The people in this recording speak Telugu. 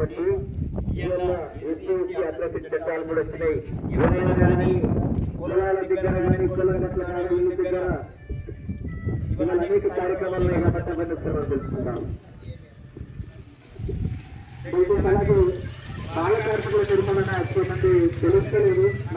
కాబట్టి ఎస్సీ చట్టాలు కూడా వచ్చినాయి. ఎవరైనా కానీ కులాల దగ్గర కానీ కుల దగ్గర ఇవాళ అనేక కార్యక్రమాల్లో ఎలా పట్టబడుతున్నారో తెలుసుకుంటాం అయితే మనకు బాల కార్మికుల నిర్మూలన తెలుస్తలేదు.